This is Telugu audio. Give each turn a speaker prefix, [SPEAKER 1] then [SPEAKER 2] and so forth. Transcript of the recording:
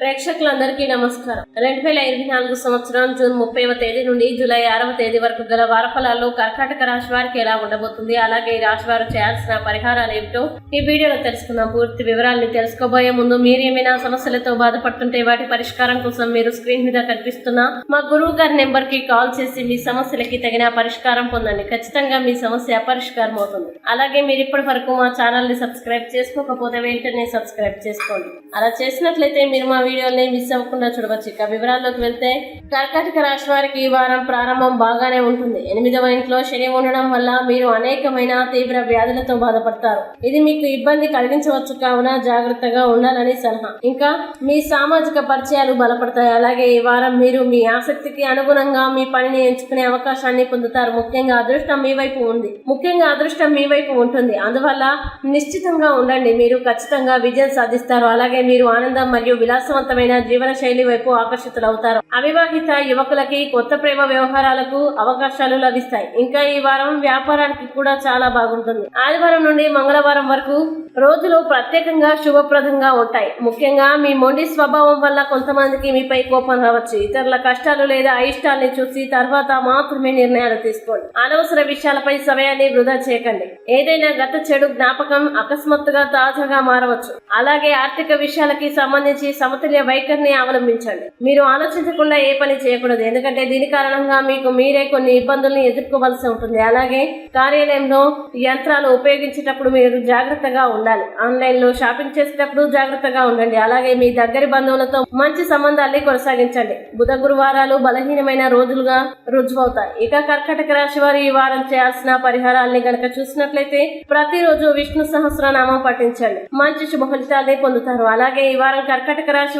[SPEAKER 1] ప్రేక్షకులందరికీ నమస్కారం. రెండు వేల ఇరవై నాలుగు సంవత్సరం జూన్ ముప్పైవ తేదీ నుండి జూలై ఆరవ తేదీ వరకు గల వారఫలాల్లో కర్కాటక రాశి వారికి ఎలా ఉండబోతుంది అలాగే ఈ రాశి వారు చేయాల్సిన పరిహారాలు ఏమిటో ఈ వీడియోలో తెలుసుకుందాం. పూర్తి వివరాలను తెలుసుకోబోయే ముందు మీరు ఏమైనా సమస్యలతో బాధపడుతుంటే వాటి పరిష్కారం కోసం మీరు స్క్రీన్ మీద కనిపిస్తున్న మా గురువు గారి నెంబర్కి కాల్ చేసి మీ సమస్యలకి తగిన పరిష్కారం పొందండి. ఖచ్చితంగా మీ సమస్య పరిష్కారం అవుతుంది. అలాగే మీరు ఇప్పటి వరకు మా ఛానల్ని సబ్స్క్రైబ్ చేసుకోకపోతే వెంటనే సబ్స్క్రైబ్ చేసుకోండి. అలా చేసినట్లయితే మీరు మా వీడియోని మిస్ అవ్వకుండా చూడవచ్చు. ఇక వివరాల్లోకి వెళ్తే కర్కాటక రాశి వారికి ఈ వారం ప్రారంభం బాగానే ఉంటుంది. ఎనిమిదవ ఇంట్లో శని ఉండడం వల్ల మీరు అనేకమైన తీవ్ర వ్యాధులతో బాధపడతారు. ఇది మీకు ఇబ్బంది కలిగించవచ్చు కావున జాగ్రత్తగా ఉండాలని సలహా. ఇంకా మీ సామాజిక పరిచయాలు బలపడతాయి. అలాగే ఈ వారం మీరు మీ ఆసక్తికి అనుగుణంగా మీ పనిని ఎంచుకునే అవకాశాన్ని పొందుతారు. ముఖ్యంగా అదృష్టం మీ వైపు ఉంది. ముఖ్యంగా అదృష్టం మీ వైపు ఉంటుంది. అందువల్ల నిశ్చితంగా ఉండండి. మీరు ఖచ్చితంగా విజయం సాధిస్తారు. అలాగే మీరు ఆనందం మరియు సమర్థవంతమైన జీవన శైలి వైపు ఆకర్షితులవుతారు. అవివాహిత యువకులకి కొత్త ప్రేమ వ్యవహారాలకు అవకాశాలు లభిస్తాయి. ఇంకా ఈ వారం వ్యాపారానికి కూడా చాలా బాగుంటుంది. ఆదివారం నుండి మంగళవారం వరకు రోజులు ప్రత్యేకంగా శుభప్రదంగా ఉంటాయి. ముఖ్యంగా మీ మొండి స్వభావం వల్ల కొంతమందికి మీపై కోపం రావచ్చు. ఇతరుల కష్టాలు లేదా అయిష్టాల్ని చూసి తర్వాత మాత్రమే నిర్ణయాలు తీసుకోండి. అనవసర విషయాలపై సమయాన్ని వృధా చేయకండి. ఏదైనా గత చెడు జ్ఞాపకం అకస్మాత్తుగా తాజాగా మారవచ్చు. అలాగే ఆర్థిక విషయాలకి సంబంధించి సమతుల్య వైఖరిని అవలంబించండి. మీరు ఆలోచించకుండా ఏ పని చేయకూడదు. ఎందుకంటే దీని కారణంగా మీకు మీరే కొన్ని ఇబ్బందుల్ని ఎదుర్కోవాల్సి ఉంటుంది. అలాగే కార్యాలయంలో యంత్రాలు ఉపయోగించేటప్పుడు మీరు జాగ్రత్తగా ఉండాలి. ఆన్లైన్లో షాపింగ్ చేసేటప్పుడు జాగ్రత్తగా ఉండండి. అలాగే మీ దగ్గరి బంధువులతో మంచి సంబంధాల్ని కొనసాగించండి. బుధ గురువారాలు బలహీనమైన రోజులుగా రుజువవుతాయి. ఇక కర్కటక రాశి వారు ఈ వారం చేయాల్సిన పరిహారాల్ని గనక చూసినట్లయితే ప్రతిరోజు విష్ణు సహస్రనామం పఠించండి. మంచి శుభ ఫలితాల్ని పొందుతారు. అలాగే ఈ వారం కర్కటక రాశి